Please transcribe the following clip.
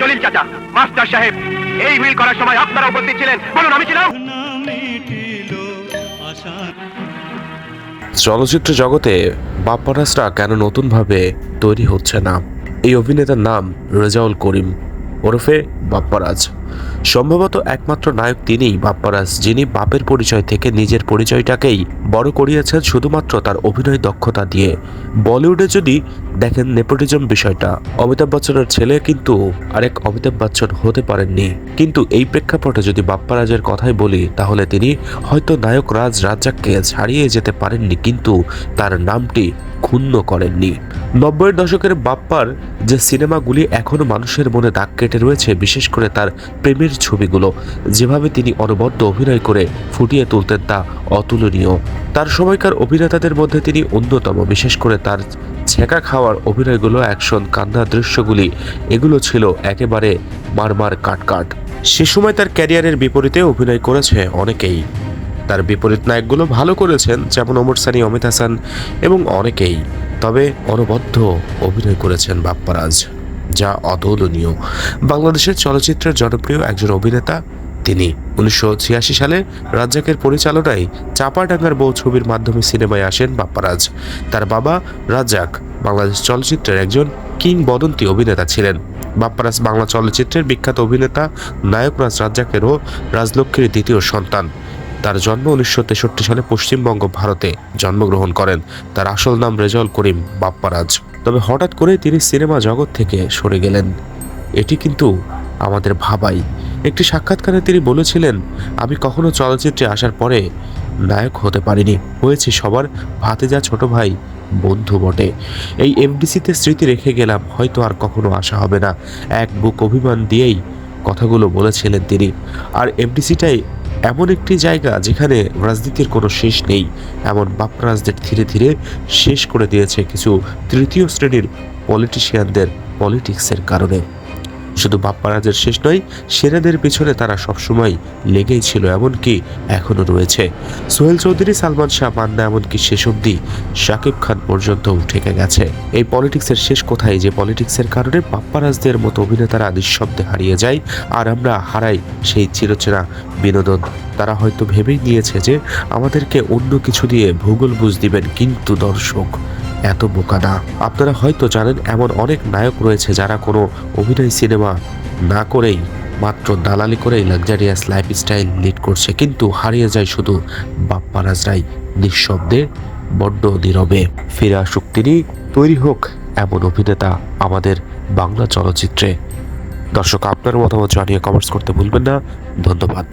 জলিল চাচা, মাস্টার সাহেব, এই মিল করার সময় আপনারা উপস্থিত ছিলেন। বলুন, আমি ছিলাম। চলচ্চিত্র জগতে বাপ্পারাসরা কেন নতুনভাবে তৈরি হচ্ছে না? এই অভিনেতার নাম রেজাউল করিম ওরফে বাপ্পারাজ। সম্ভবত একমাত্র নায়ক তিনিই বাপ্পারাজ, যিনি বাপের পরিচয় থেকে নিজের পরিচয়টাকেই বড় করিয়েছেন শুধুমাত্র তার অভিনয় দক্ষতা দিয়ে। বলিউডে যদি দেখেন নেপোটিজম বিষয়টা, অমিতাভ বচ্চনের ছেলে কিন্তু আরেক অমিতাভ বচ্চন হতে পারেননি। কিন্তু এই প্রেক্ষাপটে যদি বাপ্পারাজের কথাই বলি, তাহলে তিনি হয়তো নায়ক রাজ রাজ্জাককে ছাড়িয়ে যেতে পারেননি, কিন্তু তার নামটি ক্ষুণ্ণ করেননি। নব্বইয়ের দশকের বাপ্পার যে সিনেমাগুলি এখনও মানুষের মনে দাগ কেটে রয়েছে, বিশেষ করে তার প্রেমের ছবিগুলো। যেভাবে তিনি অনবদ্য অভিনয় করে ফুটিয়ে তুলতেন তা অতুলনীয়। তার সময়কার অভিনেতাদের মধ্যে তিনি অন্যতম, বিশেষ করে তার ছেঁকা খাওয়ার অভিনয়গুলো, অ্যাকশন, কান্না, দৃশ্যগুলি, এগুলো ছিল একেবারে মারমার কাটকাট। সে সময় তার ক্যারিয়ারের বিপরীতে অভিনয় করেছে অনেকেই। তার বিপরীত নায়কগুলো ভালো করেছেন, যেমন অমর সানি, অমিত হাসান এবং অনেকেই। তবে অনবদ্য অভিনয় করেছেন বাপ্পারাজ। যা অতুলনীয় বাংলাদেশের চলচ্চিত্রের জনপ্রিয় একজন অভিনেতা তিনি। উনিশশো ছিয়াশি সালে রাজ্জাকের পরিচালনায় চাপাডাঙ্গার বউ ছবির মাধ্যমে সিনেমায় আসেন বাপ্পারাজ। তার বাবা রাজ্জাক বাংলাদেশ চলচ্চিত্রের একজন কিংবদন্তি অভিনেতা ছিলেন। বাপ্পারাজ বাংলা চলচ্চিত্রের বিখ্যাত অভিনেতা নায়করাজ রাজ্জাকেরও রাজলক্ষ্মীর দ্বিতীয় সন্তান। তার জন্ম উনিশশো তেষট্টি সালে পশ্চিমবঙ্গ, ভারতে জন্মগ্রহণ করেন। তার আসল নাম রেজাউল করিম বাপ্পারাজ। তবে হঠাৎ করে তিনি সিনেমা জগৎ থেকে সরে গেলেন। এটি কিন্তু আমাদের ভাবাই। একটি সাক্ষাৎকারে তিনি বলেছিলেন, আমি কখনো চলচ্চিত্রে আসার পরে নায়ক হতে পারিনি। হয়েছে সবার, ভাতেজা ছোট ভাই, বন্ধু বটে। এই এমডিসিতে স্মৃতি রেখে গেলাম, হয়তো আর কখনো আসা হবে না। এক বুক অভিমান দিয়েই কথাগুলো বলেছিলেন তিনি। আর এফডিসিটাই এমন একটি জায়গা যেখানে রাজনীতির কোনো শেষ নেই। এমন বাপরাজদের ধীরে ধীরে শেষ করে দিয়েছে কিছু তৃতীয় শ্রেণির পলিটিশিয়ানদের পলিটিক্সের কারণে। শুধু বাপ্পারাজের শেষ নয়, সেরাদের পিছনে তারা সবসময় লেগেই ছিল, এমনকি এখনও রয়েছে। সোহেল চৌধুরী, সালমান শাহ, মান্না, এমনকি শেষ অবধি শাকিব খান পর্যন্ত ঠেকে গেছে। এই পলিটিক্সের শেষ কোথায়? যে পলিটিক্সের কারণে বাপ্পারাজদের মতো অভিনেতারা নিঃশব্দে হারিয়ে যায়, আর আমরা হারাই সেই চিরচেনা বিনোদন। তারা হয়তো ভেবেই নিয়েছে যে আমাদেরকে অন্য কিছু দিয়ে ভূগোল বুঝ দিবেন কিন্তু দর্শক। এত বোকা না আপনারা হয়তো জানেন এমন অনেক নায়ক রয়েছে যারা কোনো অভিনয় সিনেমা না করেই মাত্র দালালি করেই লাক্সারিয়াস লাইফস্টাইল লিড করছে, কিন্তু হারিয়ে যায় শুধু বাপ্পারাজরাই নিঃশব্দে, বড্ড নীরবে। ফিরে আসুক তিনি, তৈরি হোক এমন অভিনেতা আমাদের বাংলা চলচ্চিত্রে। দর্শক, আপনার মতামত জানিয়ে কমেন্টস করতে ভুলবেন না। ধন্যবাদ।